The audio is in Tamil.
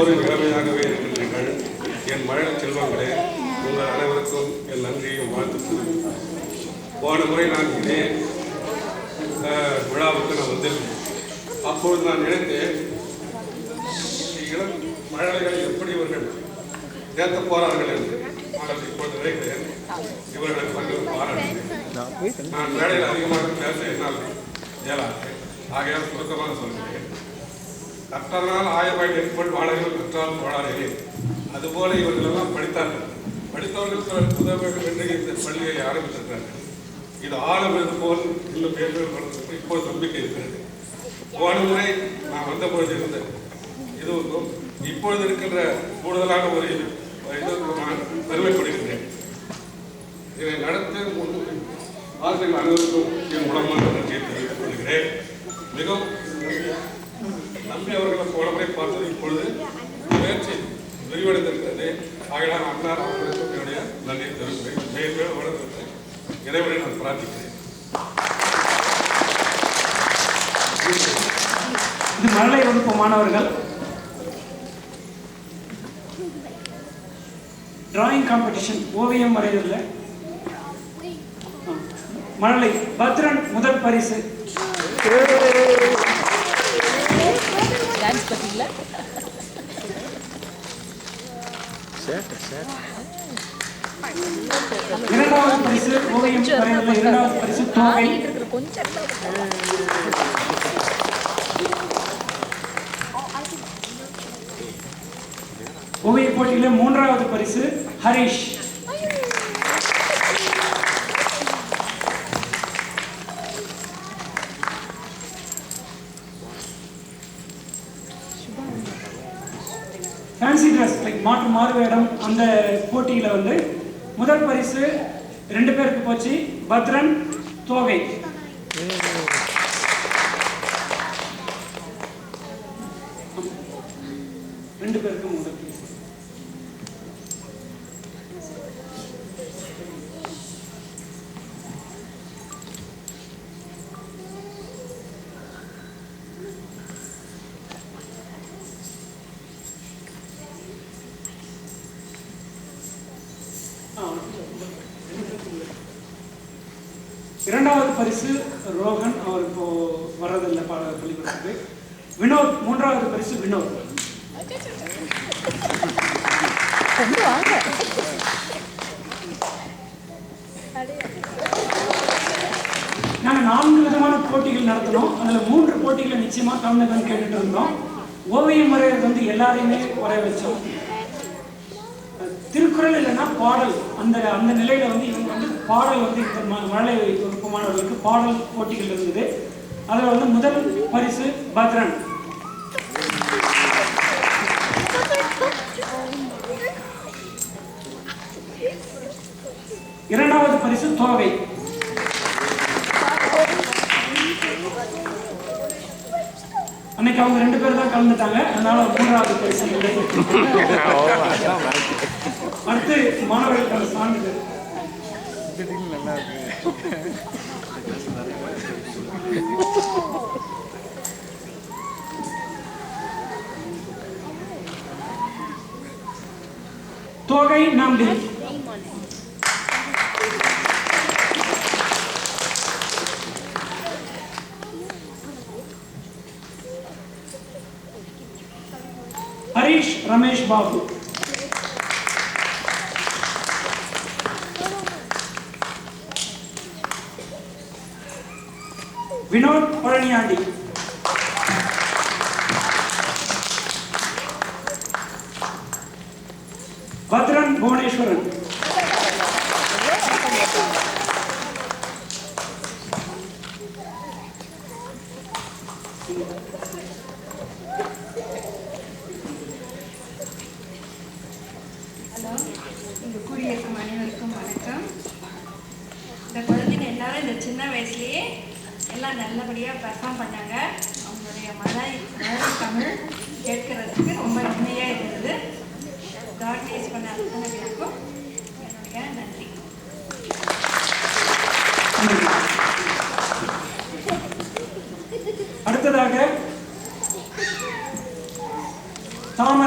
ஒரு இளமையாகவே இருக்கின்றீர்கள். என் மழை செல்வங்களே உங்கள் அனைவருக்கும் என் நன்றியும் வாழ்த்துக்கள் போன முறை நான் இதே விழாவுக்கு நான் வந்திருந்தேன். அப்பொழுது நான் நினைத்தேன் இளம் மழலைகள் எப்படி இவர்கள் கேட்க போறார்கள் என்று. ஆனால் இப்பொழுது நினைக்கிறேன் இவர்கள் வந்து பாராட்டு. நான் மேடையில் அதிகமாக பேச என்னால் இயலாது. ஆகையால் சுருக்கமாக சொல்கிறேன். கற்றனால் ஆயபாய் நெற்பொல் வாழர்கள் கற்றால் வாழார்களே அதுபோல இவர்களெல்லாம் படித்தார்கள். படித்தவர்கள் உதவ வேண்டும் என்று இந்த பள்ளியை ஆரம்பித்திருக்கிறார்கள் இது ஆழம் போல் இன்னும் பேர்கள் இப்போது நம்பிக்கை இருக்கிறது. போன முறை நான் வந்த பொழுது இருந்தேன். இதுவும் இப்பொழுது இருக்கின்ற கூடுதலான ஒரு இது. நான் பெருமைப்படுகின்றேன். இதை நடத்த முன் ஆசிரியர்கள் அனைவருக்கும் என் உடம்பான நன்றியை இறைவனை நான் பிரார்த்திக்கிறேன். இது மழலை வகுப்பு மாணவர்கள். டிராயிங் காம்படிஷன் ஓவியம் வரைதலில். மழலை பத்ரன் முதல் பரிசு. டான்ஸ் பார்த்தீங்களா இரண்டாவது பரிசு ஓவியம் வரைதலில் இரண்டாவது பரிசு தோகை ஓவிய போட்டியில மூன்றாவது பரிசு ஹரிஷ் ஃபேன்சி ட்ரெஸ் லைக் மாற்று மாறு வேடம் அந்த போட்டியில் வந்து முதல் பரிசு ரெண்டு பேருக்கு போச்சு. பத்ரன் தோகை ரெண்டு பேருக்கும் முதல் பரிசு இரண்டாவது பரிசு ரோகன் அவர் இப்போ வர்றதில்லை பாட பள்ளிக்கூடத்துக்கு. வினோத் மூன்றாவது பரிசு வினோத். நாங்கள் நான்கு விதமான போட்டிகள் நடத்தினோம். அதில் மூன்று போட்டிகளை நிச்சயமாக கலந்துக்கன்னு கேட்டுட்டு இருந்தோம். ஓவியம் வரைகிறது வந்து எல்லாரையுமே வரைய வச்சோம். திருக்குறள் இல்லைன்னா பாடல். அந்த அந்த நிலையில வந்து இவங்க வந்து பாடல் வந்து இந்த ம- மழலை வகுப்பு மாணவர்களுக்கு பாடல் போட்டிகள் இருந்தது. அதில் வந்து முதல் பரிசு பத்ரன். இரண்டாவது பரிசு தோகை. அன்னைக்கு அவங்க ரெண்டு பேர் தான் கலந்துட்டாங்க. அதனால மூன்றாவது பரிசு. அடுத்து மாணவர்களுக்கான சான்றிதழ். தோகை நாம்பி. ஹரிஷ் ரமேஷ் பாபு. வினோத் பழனியாண்டி. பத்ரன் புவனேஸ்வரன். ஹலோ இங்கே கூடியிருக்கும் அனைவருக்கும் வணக்கம். இந்த குழந்தைங்க எல்லாரும் இந்த சின்ன வயசுலயே எல்லாம் நல்லபடியாக பெர்ஃபார்ம் பண்ணாங்க. அவங்களுடைய மழை மழை தமிழ் கேட்கறதுக்கு ரொம்ப நன்மையாக இருந்தது. ஆர்கனைஸ் பண்ண அத்தனை பேருக்கும் என்னுடைய நன்றி. அடுத்ததாக தாமரை.